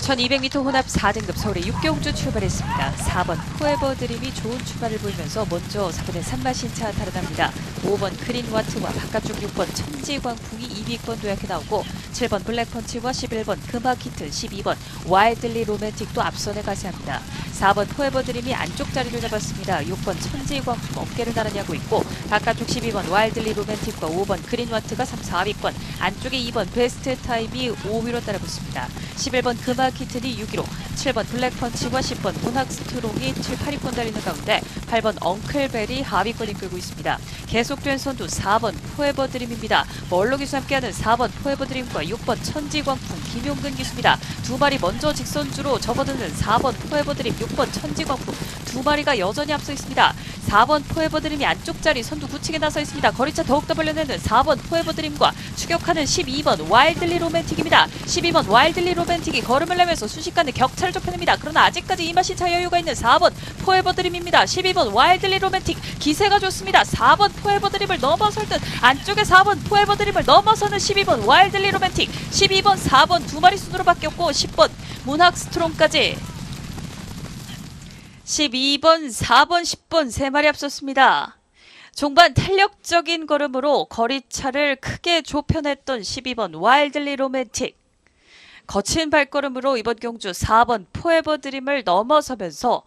1200m 혼합 4등급 서울의 육경주 출발했습니다. 4번 포에버 드림이 좋은 출발을 보이면서 먼저 4번의 산마신차 달아납니다. 5번 크린와트와 바깥쪽 6번 천지광풍이 2위권 도약해 나오고 7번 블랙펀치와 11번 금화키트 12번 와일드리 로맨틱도 앞선에 가세합니다. 4번 포에버 드림이 안쪽 자리를 잡았습니다. 6번 천지광풍 어깨를 나란히하고 있고 바깥쪽 12번 와일드리 로맨틱과 5번 그린와트가 3, 4위권 안쪽에 2번 베스트 타임이 5위로 따라붙습니다. 11번 금화키트니 6위로 7번 블랙펀치와 10번 문학스트롱이 7, 8위권 달리는 가운데 8번 엉클벨이 하위권 이 끌고 있습니다. 계속된 선두 4번 포에버 드림입니다. 멀로 기수 함께하는 4번 포에버 드림과 6번 천지광풍 김용근 기수입니다. 두 마리 먼저 직선주로 접어드는 4번 포에버 드림 6번 천지광풍 두 마리가 여전히 앞서 있습니다. 4번 포에버 드림이 안쪽 자리 선두 굳히게 나서 있습니다. 거리차 더욱더 벌려내는 4번 포에버 드림과 추격하는 12번 와일드리 로맨틱입니다. 12번 와일드리 로맨틱이 걸음을 내면서 순식간에 격차를 좁혀냅니다. 그러나 아직까지 이마신 차 여유가 있는 4번 포에버 드림입니다. 12번 와일드리 로맨틱 기세가 좋습니다. 4번 포에버 드림을 넘어설 듯 안쪽에 4번 포에버 드림을 넘어서는 12번 와일드리 로맨틱 12번 4번 두 마리 순으로 바뀌었고 10번 문학 스트롱까지 12번, 4번, 10번 세 마리 앞섰습니다. 종반 탄력적인 걸음으로 거리차를 크게 좁혀냈던 12번 와일드리 로맨틱. 거친 발걸음으로 이번 경주 4번 포에버 드림을 넘어서면서